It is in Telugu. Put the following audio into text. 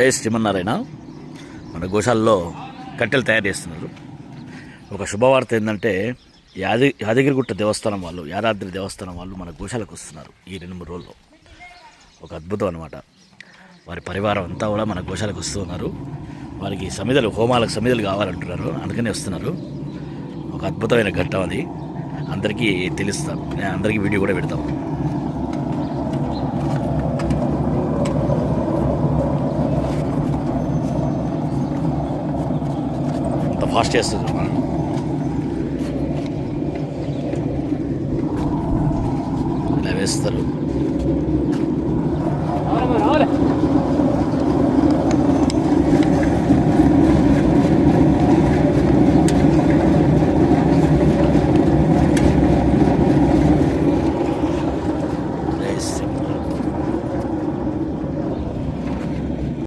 జై శ్రీమన్నారాయణ. మన గోశాలలో కట్టెలు తయారు చేస్తున్నారు. ఒక శుభవార్త ఏంటంటే యాది యాదగిరిగుట్ట దేవస్థానం వాళ్ళు యాదాద్రి దేవస్థానం వాళ్ళు మన గోశాలకు వస్తున్నారు ఈ రెండు మూడు రోజుల్లో. ఒక అద్భుతం అనమాట వారి పరివారం అంతా కూడా మన గోశాలకు వస్తున్నారు వారికి సమిధలు హోమాలకు సమిధలు కావాలంటున్నారు. అందుకని వస్తున్నారు. ఒక అద్భుతమైన ఘట్టం అది. అందరికీ తెలుస్తాం. నేను అందరికీ వీడియో కూడా పెడతాం. ఫాస్ట్ చేస్తుంది. ఇలా వేస్తారు.